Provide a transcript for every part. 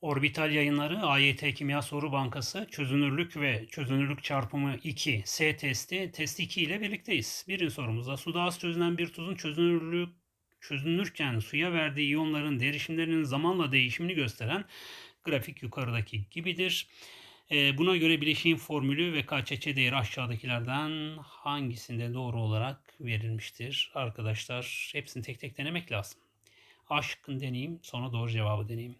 Orbital Yayınları AYT Kimya Soru Bankası çözünürlük ve çözünürlük çarpımı 2 S testi test 2 ile birlikteyiz. Birinci sorumuzda suda az çözünen bir tuzun çözünürlük çözünürken suya verdiği iyonların derişimlerinin zamanla değişimini gösteren grafik yukarıdaki gibidir. Ee, Buna göre bileşiğin formülü ve KÇÇ değeri aşağıdakilerden hangisinde doğru olarak verilmiştir? Arkadaşlar hepsini tek tek denemek lazım. A şıkkını deneyeyim sonra doğru cevabı deneyeyim.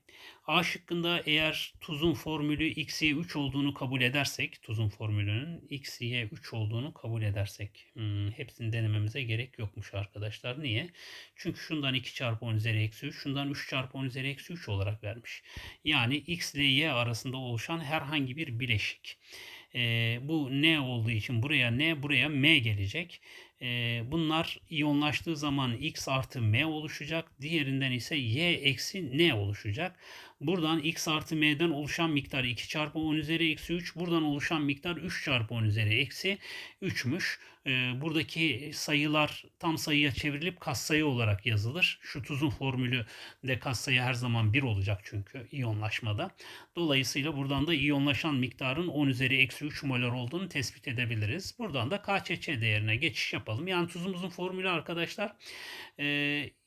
A şıkkında eğer tuzun formülü xy 3 olduğunu kabul edersek, tuzun formülünün xy 3 olduğunu kabul edersek, hmm, hepsini denememize gerek yokmuş arkadaşlar. Niye? Çünkü şundan 2 çarpı 10 üzeri eksi 3, şundan 3 çarpı 10 üzeri eksi 3 olarak vermiş. Yani x ile y arasında oluşan herhangi bir bileşik. E, bu n olduğu için buraya n, buraya m gelecek. E, bunlar iyonlaştığı zaman x artı m oluşacak. Diğerinden ise y eksi n oluşacak. Buradan x artı m'den oluşan miktar 2 çarpı 10 üzeri eksi 3. Buradan oluşan miktar 3 çarpı 10 üzeri eksi 3'müş. Ee, buradaki sayılar tam sayıya çevrilip katsayı olarak yazılır. Şu tuzun formülü de katsayı her zaman 1 olacak çünkü iyonlaşmada. Dolayısıyla buradan da iyonlaşan miktarın 10 üzeri eksi 3 molar olduğunu tespit edebiliriz. Buradan da KÇÇ değerine geçiş yapalım. Yani tuzumuzun formülü arkadaşlar e,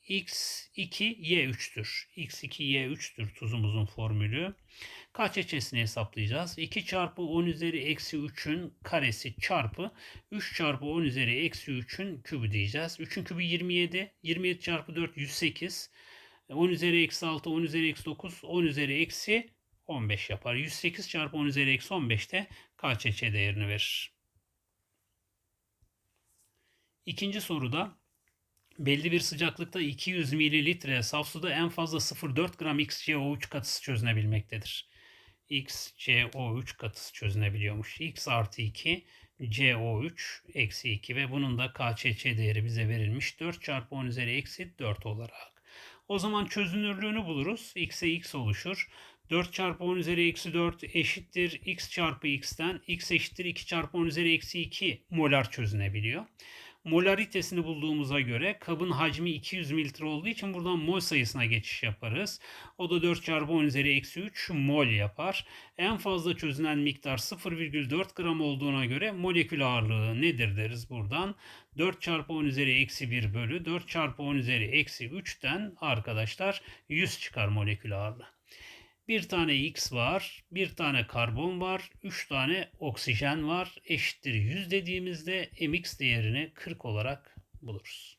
x2 y3'tür. x2 y3'tür tuzumuzun formülü. KÇÇ'sini hesaplayacağız. 2 çarpı 10 üzeri eksi 3'ün karesi çarpı 3 çarpı 10 üzeri eksi 3'ün kübü diyeceğiz. 3'ün kübü 27. 27 çarpı 4 108. 10 üzeri eksi 6, 10 üzeri eksi 9, 10 üzeri eksi 15 yapar. 108 çarpı 10 üzeri eksi 15 de KÇÇ değerini verir. İkinci soruda belli bir sıcaklıkta 200 mililitre saf suda en fazla 0,4 gram XCO3 katısı çözünebilmektedir. XCO3 katısı çözünebiliyormuş. X artı 2 CO3 eksi 2 ve bunun da KÇÇ değeri bize verilmiş. 4 çarpı 10 üzeri eksi 4 olarak. O zaman çözünürlüğünü buluruz. X'e X oluşur. 4 çarpı 10 üzeri eksi 4 eşittir x çarpı x'ten x eşittir 2 çarpı 10 üzeri eksi 2 molar çözünebiliyor molaritesini bulduğumuza göre kabın hacmi 200 mililitre olduğu için buradan mol sayısına geçiş yaparız. O da 4 çarpı 10 üzeri eksi 3 mol yapar. En fazla çözünen miktar 0,4 gram olduğuna göre molekül ağırlığı nedir deriz buradan. 4 çarpı 10 üzeri eksi 1 bölü 4 çarpı 10 üzeri eksi 3'ten arkadaşlar 100 çıkar molekül ağırlığı. Bir tane X var, bir tane karbon var, 3 tane oksijen var. Eşittir 100 dediğimizde mx değerini 40 olarak buluruz.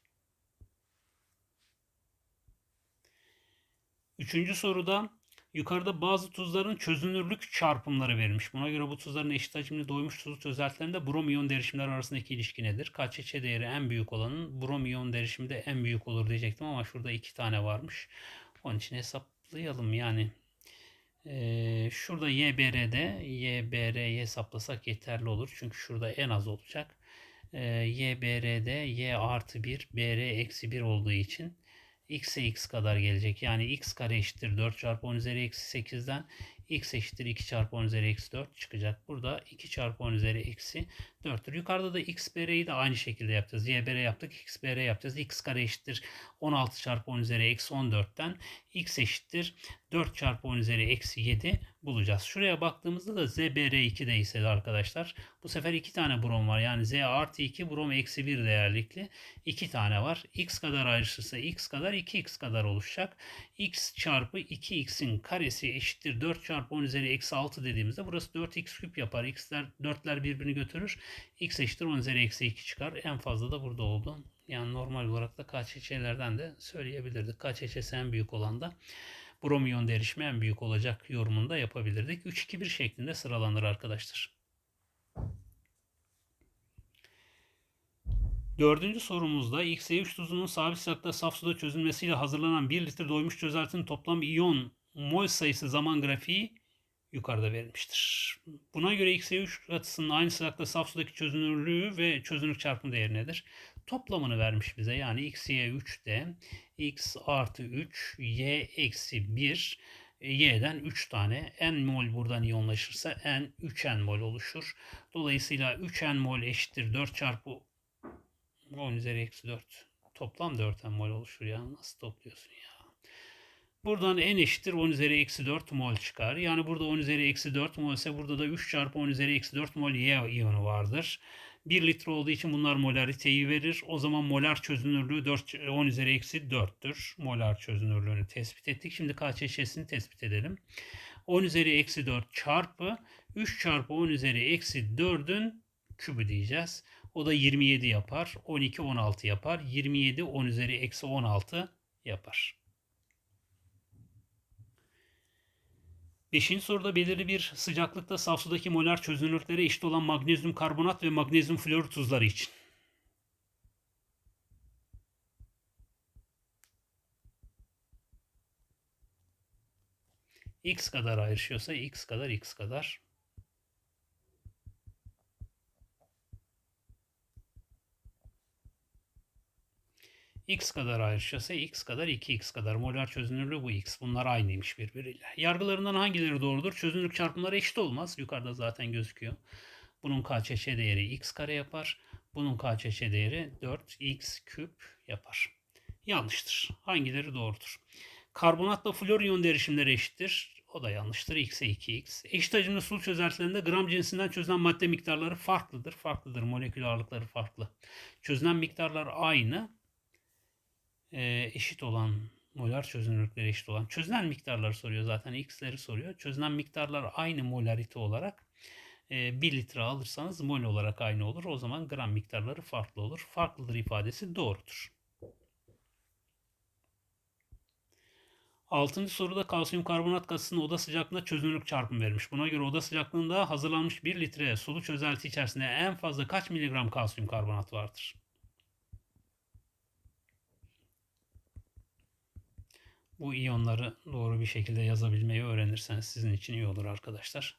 Üçüncü soruda yukarıda bazı tuzların çözünürlük çarpımları verilmiş. Buna göre bu tuzların eşit hacimli doymuş tuzlu çözeltilerinde brom iyon derişimleri arasındaki ilişki nedir? KÇÇ değeri en büyük olanın brom iyon derişimi de en büyük olur diyecektim ama şurada iki tane varmış. Onun için hesaplayalım yani şurada YBR'de YBR'yi hesaplasak yeterli olur. Çünkü şurada en az olacak. Ee, YBR'de Y artı 1 BR eksi 1 olduğu için x'e x kadar gelecek. Yani x kare eşittir 4 çarpı 10 üzeri eksi 8'den x eşittir 2 çarpı 10 üzeri eksi 4 çıkacak. Burada 2 çarpı 10 üzeri eksi 4'tür. Yukarıda da x b'yi de aynı şekilde yapacağız. y br yaptık x br yapacağız. x kare eşittir 16 çarpı 10 üzeri eksi 14'ten x eşittir 4 çarpı 10 üzeri eksi 7 bulacağız. Şuraya baktığımızda da ZBR2'de ise arkadaşlar bu sefer 2 tane brom var. Yani Z artı 2 brom eksi 1 değerlikli 2 tane var. X kadar ayrışırsa X kadar 2X kadar oluşacak. X çarpı 2X'in karesi eşittir 4 çarpı 10 üzeri eksi 6 dediğimizde burası 4X küp yapar. X'ler 4'ler birbirini götürür. X eşittir 10 üzeri eksi 2 çıkar. En fazla da burada oldu. Yani normal olarak da KÇÇ'lerden de söyleyebilirdik. KÇÇ'si en büyük olan da bromiyon derişimi en büyük olacak yorumunu da yapabilirdik. 3-2-1 şeklinde sıralanır arkadaşlar. Dördüncü sorumuzda XE3 tuzunun sabit sıcaklıkta saf suda çözülmesiyle hazırlanan 1 litre doymuş çözeltinin toplam iyon mol sayısı zaman grafiği yukarıda verilmiştir. Buna göre XE3 katısının aynı sıcaklıkta saf sudaki çözünürlüğü ve çözünürlük çarpımı değeri nedir? Toplamını vermiş bize. Yani XY3'de x artı 3 y eksi 1 y'den 3 tane n mol buradan iyonlaşırsa n 3n mol oluşur. Dolayısıyla 3n mol eşittir 4 çarpı 10 üzeri eksi 4. Toplam 4n mol oluşur ya. Nasıl topluyorsun ya? Buradan n eşittir 10 üzeri eksi 4 mol çıkar. Yani burada 10 üzeri eksi 4 mol ise burada da 3 çarpı 10 üzeri eksi 4 mol Y iyonu vardır. 1 litre olduğu için bunlar molariteyi verir. O zaman molar çözünürlüğü 4, 10 üzeri eksi 4'tür. Molar çözünürlüğünü tespit ettik. Şimdi KÇŞ'sini tespit edelim. 10 üzeri eksi 4 çarpı 3 çarpı 10 üzeri eksi 4'ün kübü diyeceğiz. O da 27 yapar. 12 16 yapar. 27 10 üzeri eksi 16 yapar. Beşinci soruda belirli bir sıcaklıkta saf sudaki molar çözünürlükleri eşit olan magnezyum karbonat ve magnezyum florür tuzları için. x kadar ayrışıyorsa x kadar x kadar. X kadar ayrışıyorsa x kadar 2x kadar. Molar çözünürlüğü bu x. Bunlar aynıymış birbiriyle. Yargılarından hangileri doğrudur? Çözünürlük çarpımları eşit olmaz. Yukarıda zaten gözüküyor. Bunun KÇÇ değeri x kare yapar. Bunun KÇÇ değeri 4x küp yapar. Yanlıştır. Hangileri doğrudur? Karbonatla flor iyon derişimleri eşittir. O da yanlıştır. X'e 2x. Eşit hacimli sulu çözeltilerinde gram cinsinden çözülen madde miktarları farklıdır. Farklıdır. Molekül ağırlıkları farklı. Çözülen miktarlar aynı. Eşit olan molar çözünürlükleri eşit olan çözülen miktarları soruyor zaten x'leri soruyor. Çözülen miktarlar aynı molarite olarak e, 1 litre alırsanız mol olarak aynı olur. O zaman gram miktarları farklı olur. Farklıdır ifadesi doğrudur. Altıncı soruda kalsiyum karbonat gazının oda sıcaklığında çözünürlük çarpımı vermiş. Buna göre oda sıcaklığında hazırlanmış 1 litre sulu çözelti içerisinde en fazla kaç miligram kalsiyum karbonat vardır? Bu iyonları doğru bir şekilde yazabilmeyi öğrenirseniz sizin için iyi olur arkadaşlar.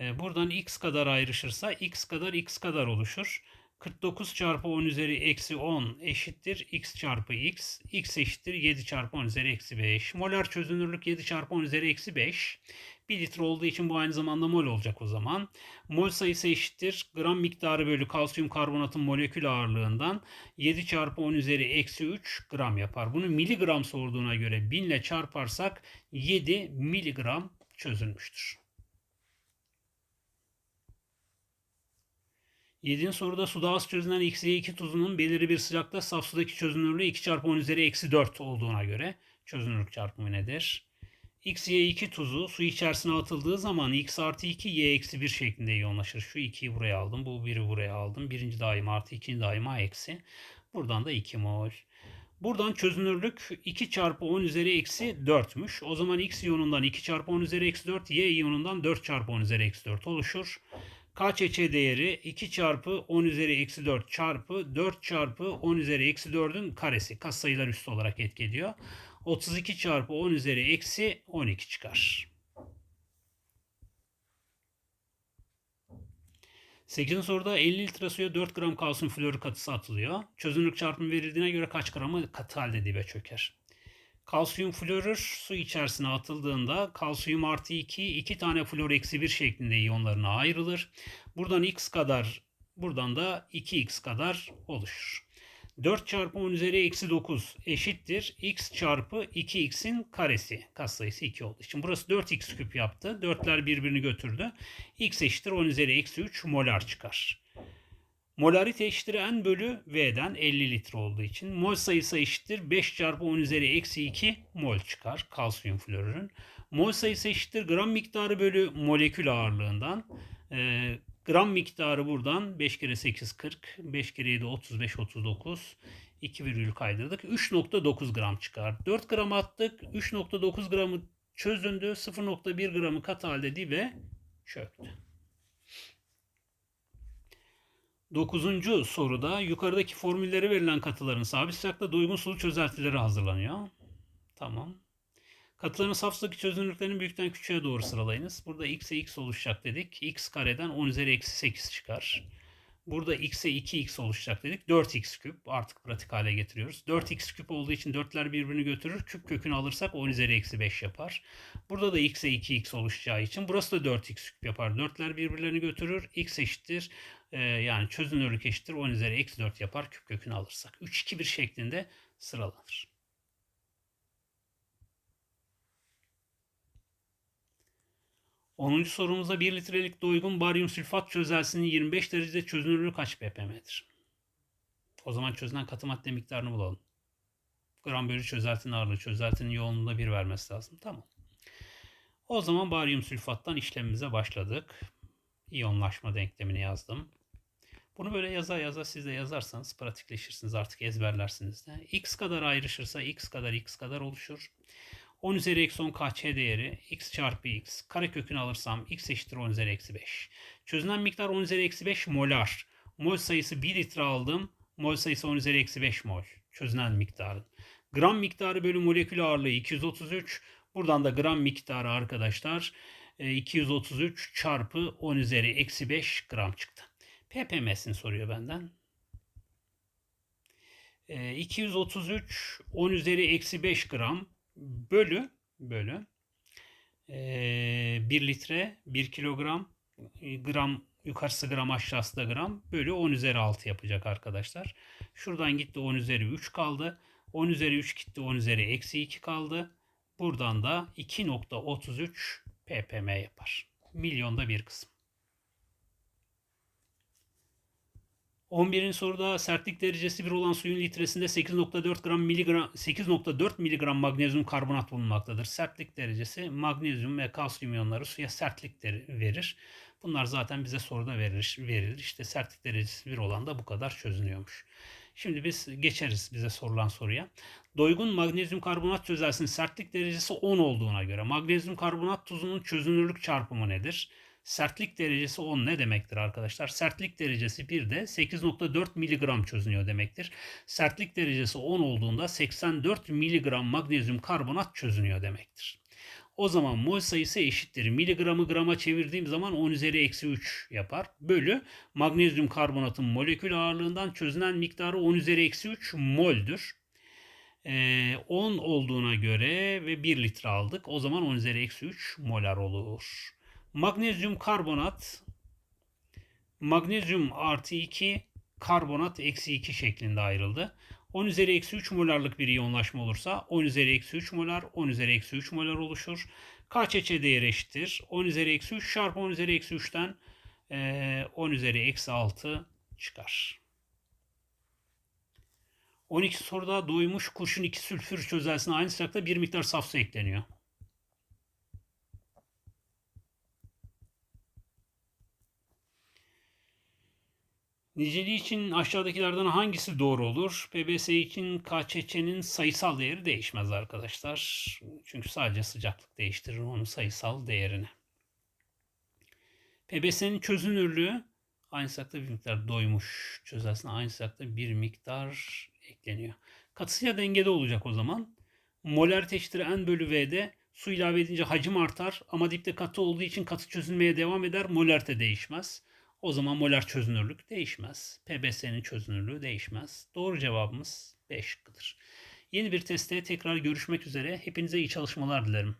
Buradan x kadar ayrışırsa x kadar x kadar oluşur. 49 çarpı 10 üzeri eksi 10 eşittir x çarpı x. x eşittir 7 çarpı 10 üzeri eksi 5. Molar çözünürlük 7 çarpı 10 üzeri eksi 5. 1 litre olduğu için bu aynı zamanda mol olacak o zaman. Mol sayısı eşittir. Gram miktarı bölü kalsiyum karbonatın molekül ağırlığından 7 çarpı 10 üzeri eksi 3 gram yapar. Bunu miligram sorduğuna göre 1000 ile çarparsak 7 miligram çözülmüştür. 7. soruda suda az çözünen XY2 tuzunun belirli bir sıcakta saf sudaki çözünürlüğü 2 çarpı 10 üzeri eksi 4 olduğuna göre çözünürlük çarpımı nedir? XY2 tuzu su içerisine atıldığı zaman X artı 2 Y eksi 1 şeklinde iyonlaşır. Şu 2'yi buraya aldım. Bu 1'i buraya aldım. Birinci daima artı ikinci daima eksi. Buradan da 2 mol. Buradan çözünürlük 2 çarpı 10 üzeri eksi 4'müş. O zaman X iyonundan 2 çarpı 10 üzeri eksi 4, Y iyonundan 4 çarpı 10 üzeri eksi 4 oluşur. KÇÇ değeri 2 çarpı 10 üzeri eksi 4 çarpı 4 çarpı 10 üzeri eksi 4'ün karesi. Kas sayılar üstü olarak etki ediyor. 32 çarpı 10 üzeri eksi 12 çıkar. 8. soruda 50 litre suya 4 gram kalsiyum florür katısı atılıyor. Çözünürlük çarpımı verildiğine göre kaç gramı katı halde dibe çöker? Kalsiyum florür su içerisine atıldığında kalsiyum artı 2, 2 tane flor eksi 1 şeklinde iyonlarına ayrılır. Buradan x kadar, buradan da 2x kadar oluşur. 4 çarpı 10 üzeri eksi 9 eşittir. x çarpı 2x'in karesi. Katsayısı 2 olduğu için. Burası 4x küp yaptı. 4'ler birbirini götürdü. x eşittir 10 üzeri eksi 3 molar çıkar. Molarite eşittir n bölü v'den 50 litre olduğu için. Mol sayısı eşittir 5 çarpı 10 üzeri eksi 2 mol çıkar kalsiyum florürün. Mol sayısı eşittir gram miktarı bölü molekül ağırlığından. E, gram miktarı buradan 5 kere 8 40, 5 kere 7 35 39. 2 virgül kaydırdık. 3.9 gram çıkar. 4 gram attık. 3.9 gramı çözündü. 0.1 gramı kat halde dibe çöktü. Dokuzuncu soruda yukarıdaki formülleri verilen katıların sabit sıcaklıkta uygun sulu çözeltileri hazırlanıyor. Tamam. Katıların saf sudaki çözünürlüklerini büyükten küçüğe doğru sıralayınız. Burada x'e x oluşacak dedik. x kareden 10 üzeri eksi 8 çıkar. Burada x'e 2x oluşacak dedik. 4x küp artık pratik hale getiriyoruz. 4x küp olduğu için 4'ler birbirini götürür. Küp kökünü alırsak 10 üzeri eksi 5 yapar. Burada da x'e 2x oluşacağı için burası da 4x küp yapar. 4'ler birbirlerini götürür. x eşittir e, yani çözünürlük eşittir 10 üzeri eksi 4 yapar küp kökünü alırsak. 3-2-1 şeklinde sıralanır. Onuncu sorumuzda 1 litrelik de uygun baryum sülfat çözelsinin 25 derecede çözünürlüğü kaç ppm'dir? O zaman çözünen katı madde miktarını bulalım. Gram bölü çözeltinin ağırlığı, çözeltinin yoğunluğunda 1 vermesi lazım. Tamam. O zaman baryum sülfattan işlemimize başladık. İyonlaşma denklemini yazdım. Bunu böyle yaza yaza siz de yazarsanız pratikleşirsiniz artık ezberlersiniz de. x kadar ayrışırsa x kadar x kadar oluşur. 10 üzeri eksi 10 kç değeri x çarpı x. Karekökünü alırsam x eşittir 10 üzeri eksi 5. Çözünen miktar 10 üzeri eksi 5 molar. Mol sayısı 1 litre aldım. Mol sayısı 10 üzeri eksi 5 mol. Çözünen miktarın. Gram miktarı bölü molekül ağırlığı 233. Buradan da gram miktarı arkadaşlar 233 çarpı 10 üzeri eksi 5 gram çıktı. PPM'sini soruyor benden. 233 10 üzeri eksi 5 gram bölü bölü 1 litre 1 kilogram gram yukarısı gram aşağısı da gram bölü 10 üzeri 6 yapacak arkadaşlar. Şuradan gitti 10 üzeri 3 kaldı. 10 üzeri 3 gitti 10 üzeri eksi 2 kaldı. Buradan da 2.33 ppm yapar. Milyonda bir kısım. 11. soruda sertlik derecesi 1 olan suyun litresinde 8.4 gram miligram 8.4 miligram magnezyum karbonat bulunmaktadır. Sertlik derecesi magnezyum ve kalsiyum iyonları suya sertlik verir. Bunlar zaten bize soruda verilir. verilir. İşte sertlik derecesi 1 olan da bu kadar çözünüyormuş. Şimdi biz geçeriz bize sorulan soruya. Doygun magnezyum karbonat çözelsinin sertlik derecesi 10 olduğuna göre magnezyum karbonat tuzunun çözünürlük çarpımı nedir? Sertlik derecesi 10 ne demektir arkadaşlar? Sertlik derecesi 1 de 8.4 miligram çözünüyor demektir. Sertlik derecesi 10 olduğunda 84 miligram magnezyum karbonat çözünüyor demektir. O zaman mol sayısı eşittir. Miligramı grama çevirdiğim zaman 10 üzeri eksi 3 yapar. Bölü magnezyum karbonatın molekül ağırlığından çözünen miktarı 10 üzeri eksi 3 moldür. Ee, 10 olduğuna göre ve 1 litre aldık. O zaman 10 üzeri eksi 3 molar olur. Magnezyum karbonat magnezyum artı 2 karbonat eksi 2 şeklinde ayrıldı. 10 üzeri eksi 3 molarlık bir iyonlaşma olursa 10 üzeri eksi 3 molar 10 üzeri eksi 3 molar oluşur. KÇC değeri eşittir. 10 üzeri eksi 3 çarpı 10 üzeri eksi 3'ten 10 üzeri eksi 6 çıkar. 12 soruda doymuş kurşun 2 sülfür çözelsine aynı sıcakta bir miktar saf su ekleniyor. Niceliği için aşağıdakilerden hangisi doğru olur? PBS için KÇÇ'nin sayısal değeri değişmez arkadaşlar. Çünkü sadece sıcaklık değiştirir onun sayısal değerini. PBS'nin çözünürlüğü aynı sıcakta bir miktar doymuş çözelsine aynı sıcakta bir miktar ekleniyor. Katısıyla dengede olacak o zaman. Molar eşittir n bölü v'de su ilave edince hacim artar ama dipte katı olduğu için katı çözünmeye devam eder. Molarite değişmez. O zaman molar çözünürlük değişmez. PBS'nin çözünürlüğü değişmez. Doğru cevabımız B şıkkıdır. Yeni bir testte tekrar görüşmek üzere. Hepinize iyi çalışmalar dilerim.